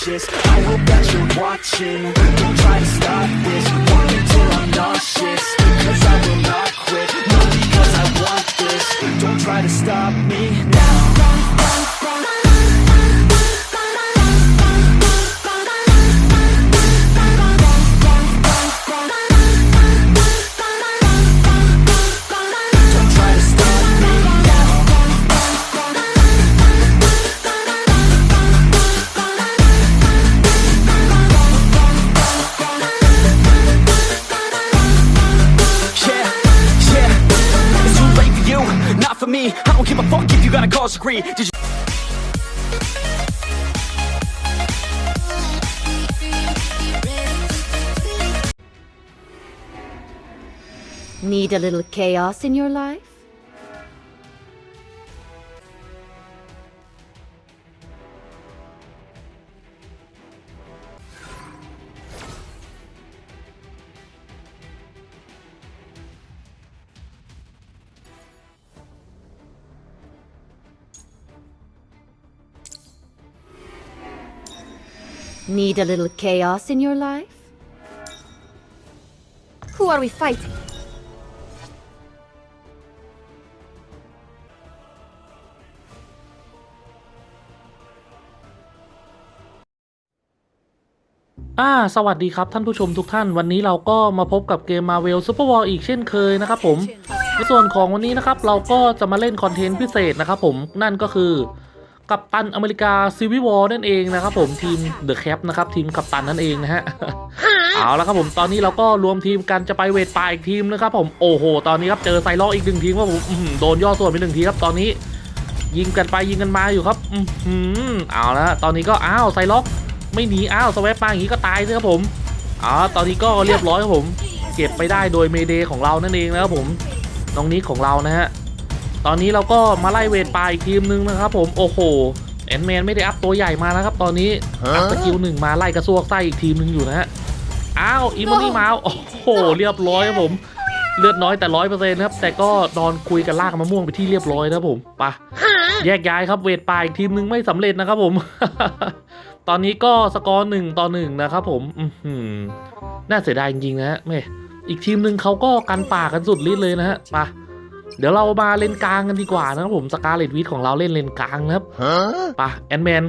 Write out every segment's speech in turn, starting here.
cautious I hope that you're watching. Don't try to stop this. Walk until I'm nauseous. Cause I will not quit. Not because I want this. Don't try to stop me. Now Need a little chaos in your life? Need a little chaos in your life? Who are we fighting? อ่าสวัสดีครับท่านผู้ชมทุกท่านวันนี้เราก็มาพบกับเกม Marvel Super War อีกเช่นเคยนะครับผมในส่วนของวันนี้นะครับเราก็จะมาเล่นคอนเทนต์พิเศษนะครับผมนั่นก็คือ กัปตันอเมริกาซีวิวอนั่นเองนะครับผมทีม The Cap นะครับทีมกัปตันนั่นเองนะฮะเอาละครับผมตอนนี้เราก็รวมทีมกันจะไปเวทป่าอีกทีมนะครับผมโอ้โห ตอนนี้ครับเจอไซลอกอีกหนึ่งทีมครับผมโดนย่อส่วนไปหนึ่งทีครับตอนนี้ยิงกันไปยิงกันมาอยู่ครับ อือหือเอาละตอนนี้ก็อ้าวไซล็อก ไม่หนีอ้าวสแวปมาอย่างนี้ก็ตายสิครับผมอ๋อตอนนี้ก็เรียบร้อยครับผม เก็บไปได้โดยเมเดของเรานั่นเองนะครับผมน้องนิกของเรานะฮะตอนนี้เราก็มาไล่เวทปลาอีกทีมนึงนะครับผมโอ้โหแอนแมนไม่ได้อัพตัวใหญ่มานะครับ ตอนนี้อัพสกิลหนึ่งมาไล่กระซวกไส้อีกทีมนึงอยู่นะฮะอ้าวอีมอนี่มาโอ้โหเรียบร้อยครับผมเลือดน้อยแต่ร้อยเปอร์เซ็นต์ครับ แต่ก็นอนคุยกันลากมะม่วงไปที่เรียบร้อยนะครับผมไปะ แยกย้ายครับเวทปลายอีกทีมหนึ่งไม่สำเร็จนะครับผม ตอนนี้ก็สกอร์หนึ่งต่อหนึ่งนะครับผมอือหือน่าเสียดายจริงๆนะฮะแม่อีกทีมหนึ่งเขาก็กันป่ากันสุดฤทธิ์เลยนะฮะไปะเดี๋ยวเรามาเลนกลางกันดีกว่านะครับผมสกาเลตวิทของเราเล่นเลนกลางนะครับไปะแอนแมน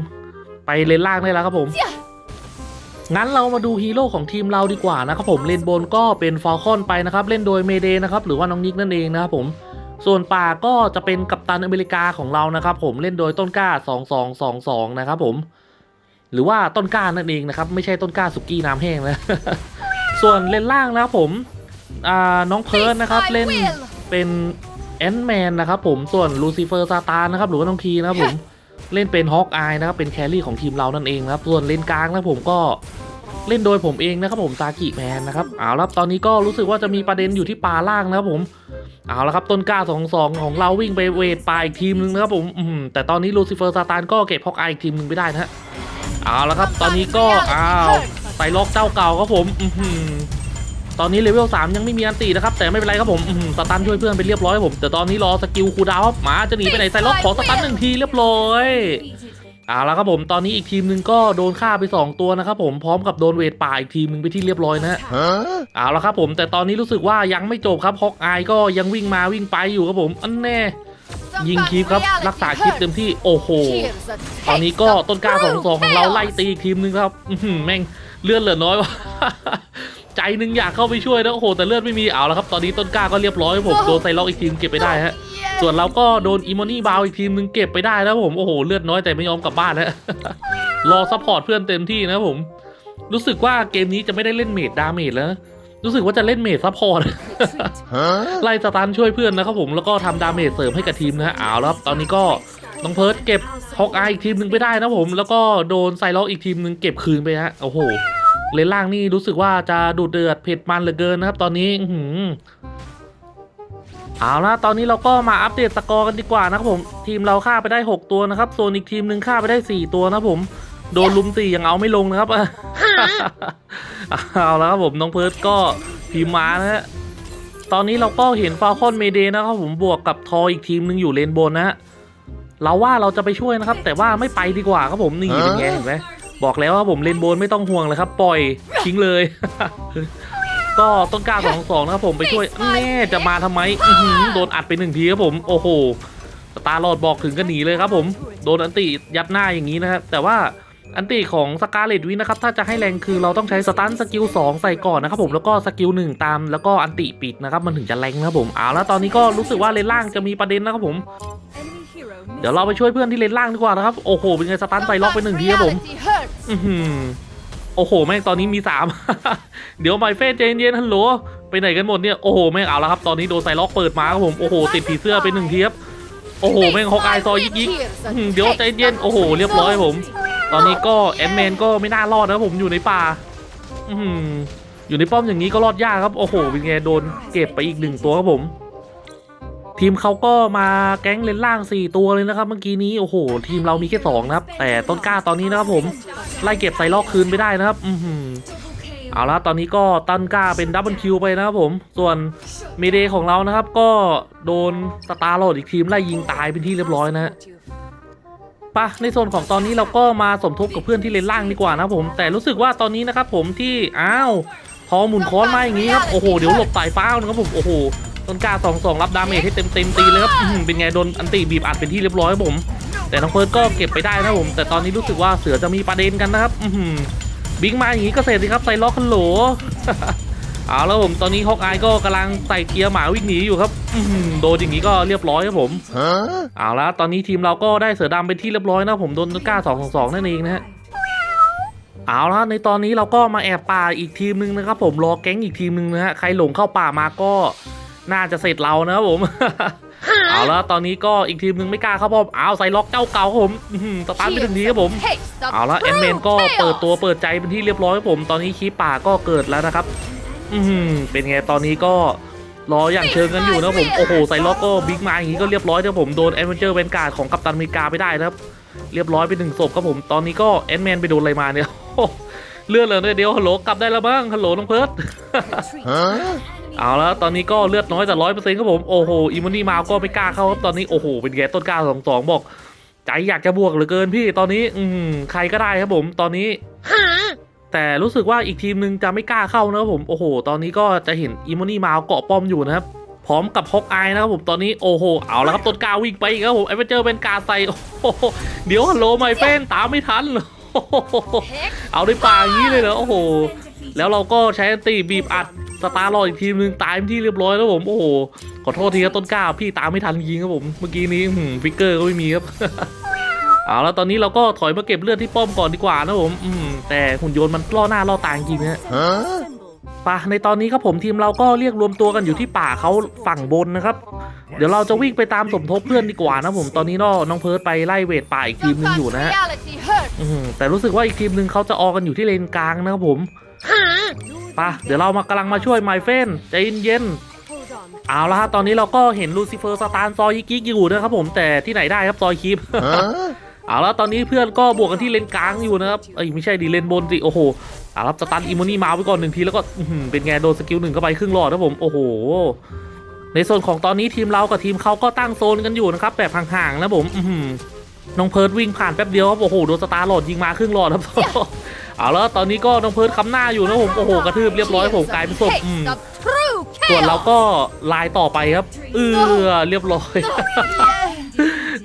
ไปเลนล่างได้แล้วครับผมงั้นเรามาดูฮีโร่ของทีมเราดีกว่านะครับผมเลนบนก็เป็นฟอลคอนไปนะครับ เล่นโดยเมเดนะครับหรือว่าน้องนิกนั่นเองนะครับผม ส่วนป่าก็จะเป็นกัปตันอเมริกาของเรานะครับ ผมเล่นโดยต้นกล้า 2222 นะครับผม หรือว่าต้นกล้านั่นเองนะครับ ไม่ใช่ต้นกล้าสุกี้น้ำแห้งนะส่วนเลนล่างนะครับผมอ่าน้องเพิร์ดนะครับเล่นเป็นแอนแมนนะครับผมส่วนลูซิเฟอร์ซาตานนะครับหรือว่าน้องทีนะครับผมเล่นเป็นฮอ k อายนะครับเป็นแครี่ของทีมเรานั่นเองนะครับส่วนเลนกลางนะผมก็เล่นโดยผมเองนะครับผมซากิแมนนะครับเอาละครับตอนนี้ก็รู้สึกว่าจะมีประเด็นอยู่ที่ปลาล่างนะครับผม เอาละครับต้นกล้าสองสองของเราวิ่งไปเวทปลาอีกทีมนึงนะครับผมอืมแต่ตอนนี้ลูซิเฟอร์ซาตานก็เก็บฮอ k อายอีกทีมนึงไม่ได้นะฮะเอาละครับ ตอนนี้ก็อ้าวใส่ล็อกเจ้าเก่าครับผมอือหือตอนนี้เลเวล3ยังไม่มีอันตีนะครับ แต่ไม่เป็นไรครับผมอื้อหือสตันช่วยเพื่อนไปเรียบร้อยครับผมแต่ตอนนี้รอสกิลคูลดาวน์ครับหมาจะหนีไปไหนใส่ล็อกขอสตันหนึ่งทีเรียบร้อย เอาละครับผมตอนนี้อีกทีมหนึ่งก็โดนฆ่าไป 2 ตัวนะครับผมพร้อมกับโดนเวทป่าอีกทีมหนึ่งไปที่เรียบร้อยนะฮะเอาละครับผมแต่ตอนนี้รู้สึกว่ายังไม่จบครับฮอกอายก็ยังวิ่งมาวิ่งไปอยู่ครับผมอันแน่ยิงคลิปครับรักษาคลิปเต็มที่โอ้โหตอนนี้ก็ต้นกล้าสองสองของเราไล่ตีอีกทีมหนึงครับอื้อหือแม่งเลือดเหลือน้อยวะ ใจหนึงอยากเข้าไปช่วยนะโอ้โหแต่เลือดไม่มีเอาละครับ ตอนนี้ต้นกล้าก็เรียบร้อยครับผมโดนไซล็อกอีกทีมเก็บไปได้ฮะส่วนเราก็โดนอีโมนี่บาวอีกทีมหนึงเก็บไปได้แล้วผมโอ้โหเลือดน้อยแต่ไม่ยอมกลับบ้านแล้วรอซัพพอร์ตเพื่อนเต็มที่นะครับผม รู้สึกว่าเกมนี้จะไม่ได้เล่นเมดดาเมจแล้วนะรู้สึกว่าจะเล่นเมดซัพพอร์ตไล่สตันช่วยเพื่อนนะครับผมแล้วก็ทำดาเมจเสริมให้กับทีมนะฮะเอาแล้วครับตอนนี้ก็น้องเพิร์ดเก็บฮอกอายอีกทีมหนึ่งไปได้นะผม แล้วก็โดนไซล็อกอีกทีมหนึ่งเก็บคืนไปฮะโอ้โห เลนล่างนี่รู้สึกว่าจะดูดเดือดเผ็ดมันเหลือเกินนะครับ ตอนนี้อื้อหือเอาละตอนนี้เราก็มาอัปเดตสกอร์กันดีกว่านะครับผม ทีมเราฆ่าไปได้ 6 ตัวนะครับ ส่วนอีกทีมหนึ่งฆ่าไปได้ 4 ตัวนะครับผม โดนลุมสี่ยังเอาไม่ลงนะครับ เอาแล้วครับผมน้องเพิร์ดก็พิมพ์มานะฮะ ตอนนี้เราก็เห็นฟาคอนเมเดนะครับผมบวกกับทออีกทีมหนึ่งอยู่เลนบนนะฮะเราว่าเราจะไปช่วยนะครับ แต่ว่าไม่ไปดีกว่าครับผมนี่เป็นไงเห็นไหม บอกแล้วว่าผมเลนโบนไม่ต้องห่วงเลยครับ ปล่อยทิ้งเลย ก็ต้นกล้าสองสองนะครับผมไปช่วยแน่จะมาทำไมอื้อหือโดนอัดไปหนึ่งทีครับผม โอ้โหสตาร์ลอดบอกถึงก็หนีเลยครับผม โดนอันติยัดหน้าอย่างนี้นะครับ แต่ว่าอันติของสกาเลตวินนะครับ ถ้าจะให้แรงคือเราต้องใช้สตันสกิล2ใส่ก่อนนะครับผมแล้วก็สกิล1ตามแล้วก็อันติปิดนะครับ มันถึงจะแรงนะครับผมเอาแล้วตอนนี้ก็รู้สึกว่าเลนล่างจะมีประเด็นนะครับผม เดี๋ยวเราไปช่วยเพื่อนที่เลนล่างดีกว่านะครับ โอ้โห เป็นไงสตันใส่ล็อกไปหนึ่งทีครับผมอือหือโอ้โห แม่งตอนนี้มีสาม เดี๋ยวไมเฟสใจเย็นๆฮัลโหล ไปไหนกันหมดเนี่ย โอ้โห แม่งเอาแล้วครับ ตอนนี้โดนใส่ล็อกเปิดมาครับผม โอ้โห ติดผีเสื้อไปหนึ่งทีครับ โอ้โห แม่งฮอกอายซอยยิกยิกอื้อหือเดี๋ยวใจเย็น โอ้โห เรียบร้อยผม ตอนนี้ก็แอนแมนก็ไม่น่ารอดนะครับผมอยู่ในป่า อือหืออยู่ในป้อมอย่างนี้ก็รอดยากครับ โอ้โห เป็นไงโดนเก็บไปอีกหนึ่งตัวครับผม ทีมเขาก็มาแก๊งเลนล่าง 4 ตัวเลยนะครับ เมื่อกี้นี้โอ้โห ทีมเรามีแค่2นะครับ แต่ต้นกล้าตอนนี้นะครับผมไล่เก็บไซลอกคืนไม่ได้นะครับ อือหือเอาละตอนนี้ก็ตันกล้าเป็นดับเบิลคิวไปนะครับผม ส่วนเมเดของเรานะครับ ก็โดนสตาร์โหลดอีกทีมไล่ยิงตายเป็นที่เรียบร้อยนะฮะปะในโซนของตอนนี้เราก็มาสมทบกับเพื่อนที่เลนล่างดีกว่านะครับผม แต่รู้สึกว่าตอนนี้นะครับผมที่อ้าวพอหมุนค้อนมาอย่างนี้ครับโอ้โหเดี๋ยวหลบสายฟ้านะครับผมโอ้โห ต้นกล้าสองสองรับดาเมจให้เต็มเต็มตีเลยครับเป็นไงโดนอันติบีบอัดเป็นที่เรียบร้อยครับผม แต่น้องเฟิร์สก็เก็บไปได้นะผม แต่ตอนนี้รู้สึกว่าเสือจะมีประเด็นกันนะครับอืบิงมาอย่างนี้ก็เสร็จสิครับใส่ล็อกคันโหลเอาแล้วผมตอนนี้ฮอกอายก็กำลังใส่เกียร์หมาวิ่งหนีอยู่ครับอืโดนอย่างนี้ก็เรียบร้อยครับผมเอาละตอนนี้ทีมเราก็ได้เสือดำเป็นที่เรียบร้อยนะผมโดนต้นกล้าสองสองสองนั่นเองนะฮะเอาละในตอนนี้เราก็มาแอบป่าอีกทีมหนึ่งนะครับผมรอแก๊งอีกทีมหนึ่งนะฮะใครหลงเข้าป่ามาก็ น่าจะเสร็จเรานะครับผม เอาละตอนนี้ก็อีกทีมหนึ่งไม่กล้าเข้าป้อมเอาใส่ล็อกเจ้าเก่าครับผมอื้อหือสตาร์ทไปถึงทีครับผมเอาละแอนเมนก็เปิดตัวเปิดใจเป็นที่เรียบร้อยครับผม ตอนนี้คีป่าก็เกิดแล้วนะครับ อือหือเป็นไงตอนนี้ก็รออย่างเชิงกันอยู่นะครับผม โอ้โหใส่ล็อกก็บิ๊กมาอย่างนี้ก็เรียบร้อยนะครับผม โดนแอนเวนเจอร์เวนการ์ดของกัปตันอเมริกาไปได้นะครับ เรียบร้อยไปหนึ่งศพครับผม ตอนนี้ก็แอนแมนไปโดนอะไรมาเนี่ยเลือดเหลือเดียวฮัลโหลกลับได้แล้วบ้างฮัลโหลน้องเพิร์ด เอาแล้วตอนนี้ก็เลือดน้อยแต่ร้อยเปอร์เซ็นต์ครับผมโอ้โหอิมอนี่มาก็ไม่กล้าเข้าครับตอนนี้โอ้โหเป็นแกต้นกล้าสองสองบอก ใจอยากจะบวกเหลือเกินพี่ตอนนี้อืมใครก็ได้ครับผมตอนนี้แต่รู้สึกว่าอีกทีมหนึ่งจะไม่กล้าเข้านะครับผมโอ้โห ตอนนี้ก็จะเห็นอิมอนี่มาเกาะป้อมอยู่นะครับพร้อมกับฮอกอายนะครับผมตอนนี้โอ้โหเอาแล้วครับต้นกล้าวิ่งไปอีกครับผมไอ้เจอเป็นกาใส่โอ้โหเดี๋ยวฮัลโหลไมเฟนตามไม่ทันโอ้โหเอาในป่าอย่างนี้เลยเหรอโอ้โห แล้วเราก็ใช้อันตีบีบอัดสตาร์รออีกทีมหนึ่งตายเป็นที่เรียบร้อยแล้วผมโอ้โหขอโทษทีครับต้นกล้าพี่ตามไม่ทันจริงครับผมเมื่อกี้นี้หืมฟิกเกอร์ก็ไม่มีครับเอาแล้วตอนนี้เราก็ถอยมาเก็บเลือดที่ป้อมก่อนดีกว่านะผมอืมแต่หุ่นยนต์มันล่อหน้าล่อตาจริงๆนะป่ะในตอนนี้ครับผมทีมเราก็เรียกรวมตัวกันอยู่ที่ป่าเขาฝั่งบนนะครับ เดี๋ยวเราจะวิ่งไปตามสมทบเพื่อนดีกว่านะผมตอนนี้น้องน้องเพิร์ดไปไล่เวทป่าอีกทีมหนึงอยู่นะฮะอืมแต่รู้สึกว่าอีกทีมหนึ่งเขาจะออกกันอยู่ที่เลนกลางนะครับผมไปะเดี๋ยวเรามากำลังมาช่วยไมเฟนใจเย็นๆเอาละฮะตอนนี้เราก็เห็นลูซิเฟอร์สตาร์ซอยยิกิกอยู่นะครับผมแต่ที่ไหนได้ครับซอยคลิปเอาละตอนนี้เพื่อนก็บวกกันที่เลนกลางอยู่นะครับเอ้ยไม่ใช่ดีเลนบนสิโอ้โหเอาละสตันอิมโมนี่มาไว้ก่อนหนึ่งทีแล้วก็อื้อหือเป็นไงโดนสกิลหนึ่งเข้าไปครึ่งหลอดนะครับผมโอ้โหในโซนของตอนนี้ทีมเรากับทีมเขาก็ตั้งโซนกันอยู่นะครับแบบห่างๆนะผมอื้อหือน้องเพิร์ดวิ่งผ่านแป๊บเดียวครับโอ้โหโดนสตาร์หลอดยิงมาครึ่งหลอดครับ เอาแล้วตอนนี้ก็น้องเพิร์ดคำหน้าอยู่นะผมโอ้โหกระทืบเรียบร้อยผมกลายเป็นศพอืมส่วนเราก็ลายต่อไปครับ เออเรียบร้อย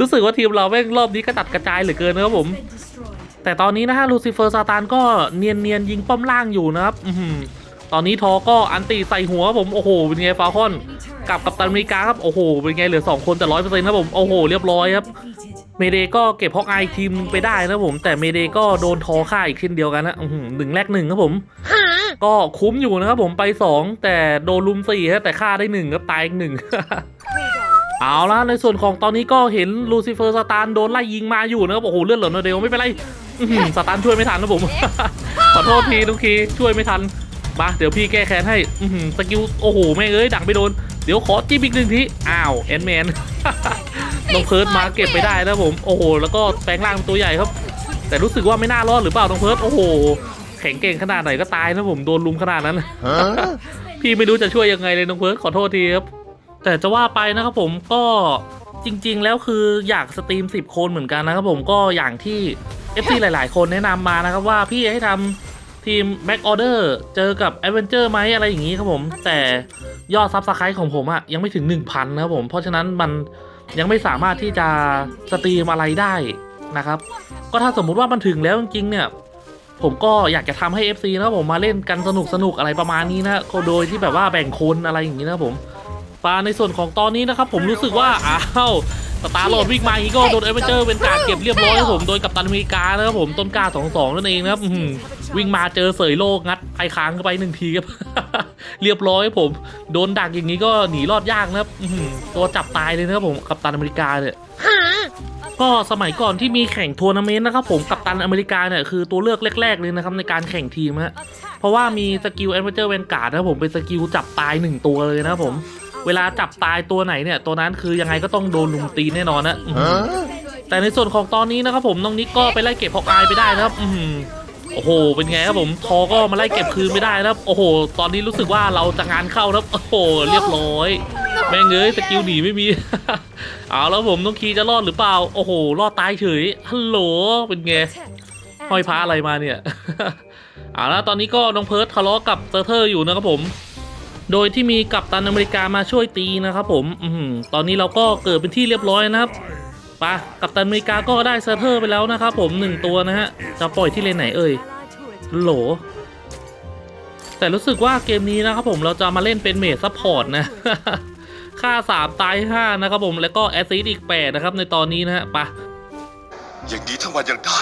รู้สึกว่าทีมเราแม่งรอบนี้กระตัดกระจายเหลือเกินนะครับผม แต่ตอนนี้นะฮะลูซิเฟอร์ซาตานก็เนียนเนียนๆยิงป้อมล่างอยู่นะครับอือหือตอนนี้ทอก็อันตีใส่หัวผมโอ้โหเป็นไงฟาคอนกับกับตันอเมริกาครับโอ้โหเป็นไงเหลือสองคนแต่ร้อยเปอร์เซ็นต์ครับผมโอ้โหเรียบร้อยครับ เมเดก็เก็บฮอกอายทีมนึงไปได้นะผม แต่เมเดก็โดนทอฆ่าอีกเช่นเดียวกันนะอื้อหือหนึ่งแรกหนึ่งครับผม ก็คุ้มอยู่นะครับผมไปสองแต่โดนลุมสี่ครับแต่ฆ่าได้หนึ่งครับตายอีกหนึ่งเอาละในส่วนของตอนนี้ก็เห็นลูซิเฟอร์สตาร์โดนไล่ยิงมาอยู่นะครับโอ้โหเลือดเหลือน้อยเดียวไม่เป็นไรอื้อหือสตาร์ช่วยไม่ทันนะผมขอโทษทีทุกทีช่วยไม่ทันมาเดี๋ยวพี่แก้แค้นให้อื้อหือสกิลโอ้โหแม่งเอ้ยดังไปโดนเดี๋ยวขอจิ้มอีกหนึ่งทีอ้าวแอนแมน น้องเพิร์ดมาเก็บไปได้นะผมโอ้โหแล้วก็แปลงร่างเป็นตัวใหญ่ครับ แต่รู้สึกว่าไม่น่ารอดหรือเปล่าน้องเพิร์ดโอ้โหแข็งเก่งขนาดไหนก็ตายนะผมโดนลุมขนาดนั้นพี่ไม่รู้จะช่วยยังไงเลยน้องเพิร์ดขอโทษทีครับ แต่จะว่าไปนะครับผมก็จริง ๆ แล้วคืออยากสตรีม 10 คนเหมือนกันนะครับผมก็อย่างที่ FC หลาย ๆ คนแนะนำมานะครับว่าพี่ให้ทำทีม Back Order เจอกับ Adventure ไหมอะไรอย่างนี้ครับผม แต่ยอดซับสไครต์ของผมอะยังไม่ถึง 1,000 นะครับผม เพราะฉะนั้นมัน ยังไม่สามารถที่จะสตรีมอะไรได้นะครับ ก็ถ้าสมมุติว่ามันถึงแล้วจริงๆเนี่ยผมก็อยากจะทำให้ FC นะผมมาเล่นกันสนุกสนุกอะไรประมาณนี้นะโดยที่แบบว่าแบ่งคนอะไรอย่างนี้นะผมปาในส่วนของตอนนี้นะครับผมรู้สึกว่าอ้าว ตาร์โหลดวิ่งมาอีกก็โดนเอเวอเจอร์เป็นการเก็บเรียบร้อยครับผมโดยกัปตันอเมริกานะครับผมต้นกล้าสองสองนั่นเองนะครับอื้อหือวิ่งมาเจอเสยโลกงัดไอค้างเข้าไปหนึ่งทีครับเรียบร้อยครับผม โดนดักอย่างนี้ก็หนีรอดยากนะครับอื้อหือตัวจับตายเลยนะครับผมกัปตันอเมริกาเนี่ยก็สมัยก่อนที่มีแข่งทัวร์นาเมนต์นะครับผมกัปตันอเมริกาเนี่ยคือตัวเลือกแรก ๆ เลยนะครับในการแข่งทีมฮะเพราะว่ามีสกิลแอดเวนเจอร์เวนการ์ดนะครับผมเป็นสกิลจับตายหนึ่งตัวเลยนะครับผม เวลาจับตายตัวไหนเนี่ยตัวนั้นคือยังไงก็ต้องโดนลุมตีแน่นอนนะอื้อหือแต่ในส่วนของตอนนี้นะครับผมน้องนิกก็ไปไล่เก็บฮอกอายไปได้นะครับอื้อหือโอ้โห เป็นไงครับผม ทอก็มาไล่เก็บคืนไม่ได้นะครับ โอ้โห ตอนนี้รู้สึกว่าเราจะงานเข้านะครับ โอ้โห เรียบร้อย แม่งเอ้ยสกิลหนีไม่มี เอาแล้วผมต้องคีจะรอดหรือเปล่า โอ้โห รอดตายเฉย ฮัลโหล เป็นไง ห้อยพระอะไรมาเนี่ย เอาแล้วตอนนี้ก็น้องเพิร์ดทะเลาะกับเซอร์เทอร์อยู่นะครับผม โดยที่มีกัปตันอเมริกามาช่วยตีนะครับผมอืตอนนี้เราก็เกิดเป็นที่เรียบร้อยนะครับปะกัปตันอเมริกาก็ได้เซอร์เทอร์ไปแล้วนะครับผมหนึ่งตัวนะฮะ จะปล่อยที่เลนไหนเอ่ยโหล แต่รู้สึกว่าเกมนี้นะครับผมเราจะมาเล่นเป็นเมดซัพพอร์ตนะ ค่า3ตาย5นะครับผมแล้วก็แอซซิดอีก8นะครับในตอนนี้นะฮะปะอย่างนี้ทั้งวันยังได้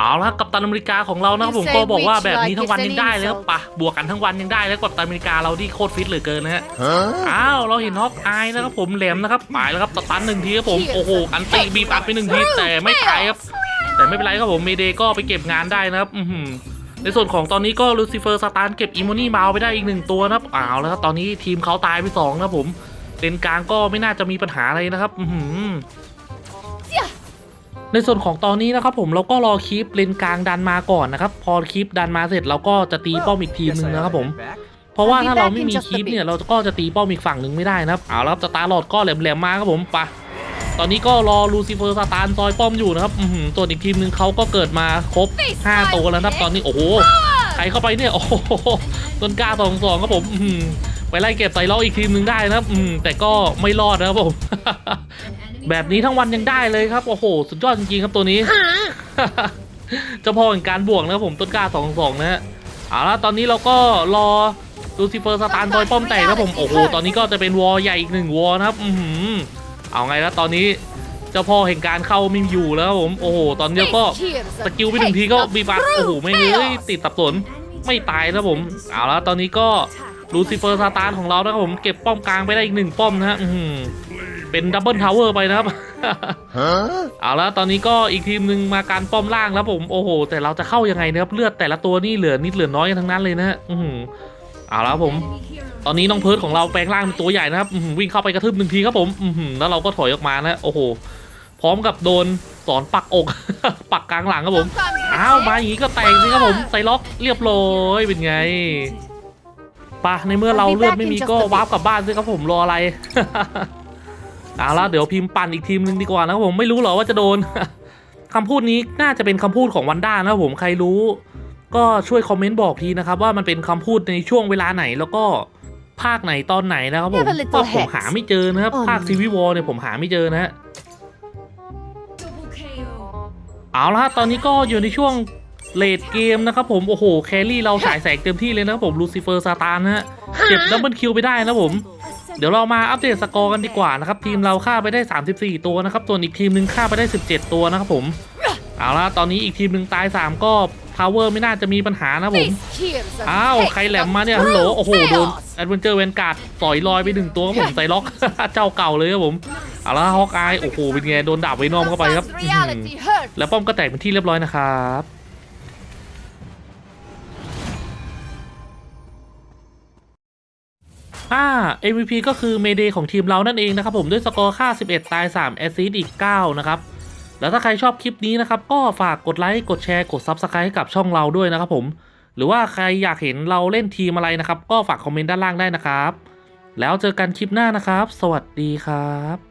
เอาละกัปตันอเมริกาของเรานะครับผมก็บอกว่าแบบนี้ทั้งวันยังได้เลยครับปะบวกกันทั้งวันยังได้แล้วกัปตันอเมริกาเราที่โคตรฟิตเหลือเกินนะฮะอ้าวเราเห็นฮอกอายนะครับผมแหลมนะครับหมายแล้วครับสตันหนึ่งทีครับผมโอ้โหอันตีบีบอัดไปหนึ่งทีแต่ไม่ตายครับ แต่ไม่เป็นไรครับผมเมเดก็ไปเก็บงานได้นะครับอือหือในส่วนของตอนนี้ก็ลูซิเฟอร์สตาร์เก็บอิมมนี่มาเอาไปได้อีกหนึ่งตัวนะครับอ้าวแล้วครับตอนนี้ทีมเขาตายไปสองนะครับผมเลนกลางก็ไม่น่าจะมีปัญหาอะไรนะครับ อือหือ ในส่วนของตอนนี้นะครับผมเราก็รอคลิปเลนกลางดันมาก่อนนะครับ พอคลิปดันมาเสร็จเราก็จะตีป้อมอีกทีมหนึ่งนะครับผมเพราะว่าถ้าเราไม่มีคลิปเนี่ยเราก็จะตีป้อมอีกฝั่งหนึ่งไม่ได้นะครับเอาล้วครับสตาร์ลอดก็แหลมๆมาครับผมไปะตอนนี้ก็รอลูซิเฟอร์สตาร์ซอยป้อมอยู่นะครับอื้อหือส่วนอีกทีมหนึ่งเขาก็เกิดมาครบ5ตัวแล้วนะครับตอนนี้โอ้โหใครเข้าไปเนี่ยโอ้โหต้นกล้าสองสองครับผมอื้อหือไปไล่เก็บไซล้ออีกทีมหนึ่งได้นะครับอืมแต่ก็ไม่รอดนะครับผม แบบนี้ทั้งวันยังได้เลยครับ โอ้โห สุดยอดจริงๆครับตัวนี้เจะพอแห่งการบวกนะครับผมต้นกล้าสองสองนะฮะเอาละตอนนี้เราก็รอลูซิเฟอร์สตาร์ซอยป้อมแตกนะครับผมโอ้โหตอนนี้ก็จะเป็นวอลใหญ่อีกหนึ่งวอลนะครับ อือหือเอาไงแล้วตอนนี้เจ้าพ่อแห่งการเข้าไม่อยู่แล้วครับผมโอ้โหตอนนี้ก็สกิลไปหนึ่งทีก็บีบัตโอ้โหไม่เลยติดตับสนไม่ตายนะครับผมเอาละตอนนี้ก็ลูซิเฟอร์สตาร์ของเรานะครับผมเก็บป้อมกลางไปได้อีกหนึ่งป้อมนะฮะอื้อหือ เป็นดับเบิลทาวเวอร์ไปนะครับ เอาละตอนนี้ก็อีกทีมหนึ่งมาการป้อมล่างแล้วผมโอ้โห แต่เราจะเข้ายังไงนะครับเลือดแต่ละตัวนี่เหลือนิดเหลือน้อยกันทั้งนั้นเลยนะฮะเอาละผม ตอนนี้น้องเพิร์ดของเราแปลงร่างเป็นตัวใหญ่นะครับวิ่งเข้าไปกระทืบหนึ่งทีครับผมแล้วเราก็ถอยออกมานะโอ้โห พร้อมกับโดนสอนปักอก ปักกลางหลังครับผมอ้าวมาอย่างนี้ก็แตกสิครับผมใส่ล็อกเรียบร้อยเป็นไงปะในเมื่อเราเลือดไม่มีก็วาร์ปกลับบ้านสิครับผมรออะไร เอาละเดี๋ยวพิมพ์ปั่นอีกทีมหนึ่งดีกว่านะครับผมไม่รู้หรอว่าจะโดนคำพูดนี้น่าจะเป็นคำพูดของวันด้านะครับผมใครรู้ ก็ช่วยคอมเมนต์บอกทีนะครับว่ามันเป็นคำพูดในช่วงเวลาไหนแล้วก็ภาคไหนตอนไหนนะครับผม Have a little เพราะผม hex หาไม่เจอนะครับ Oh ภาค no ซีวิวอลเนี่ยผมหาไม่เจอนะฮะเอาละฮะตอนนี้ก็อยู่ในช่วงเลดเกมนะครับผมโอ้โหแครี่เราฉายแสงเต็มที่เลยนะครับผมลูซิเฟอร์ซาตานนะฮะเก็บดับเบิลคิวไปได้นะครับผม เดี๋ยวเรามาอัปเดตสกอร์กันดีกว่านะครับทีมเราฆ่าไปได้ 34 ตัวนะครับส่วนอีกทีมหนึ่งฆ่าไปได้ 17 ตัวนะครับผมเอาละตอนนี้อีกทีมหนึ่งตาย 3 ก็พาวเวอร์ไม่น่าจะมีปัญหานะครับผมอ้าวใครแหลมมาเนี่ยฮัลโหลโอ้โหโดนแอดเวนเจอร์เวนการ์ดสอยลอยไปหนึ่งตัวครับผมใส่ล็อกเจ้าเก่าเลยครับผมเอาละฮอกอายโอ้โหเป็นไงโดนดาบไวนอมเข้าไปครับอื้อหือแล้วป้อมก็แตกเป็นที่เรียบร้อยนะครับ อ่า MVP ก็คือเมเดของทีมเรานั่นเองนะครับผมด้วยสกอร์ค่า 11 ตาย 3 แอซซิดอีก 9 นะครับ แล้วถ้าใครชอบคลิปนี้นะครับ ก็ฝากกดไลค์ กดแชร์ กด Subscribe ให้กับช่องเราด้วยนะครับผม หรือว่าใครอยากเห็นเราเล่นทีมอะไรนะครับ ก็ฝากคอมเมนต์ด้านล่างได้นะครับ แล้วเจอกันคลิปหน้านะครับ สวัสดีครับ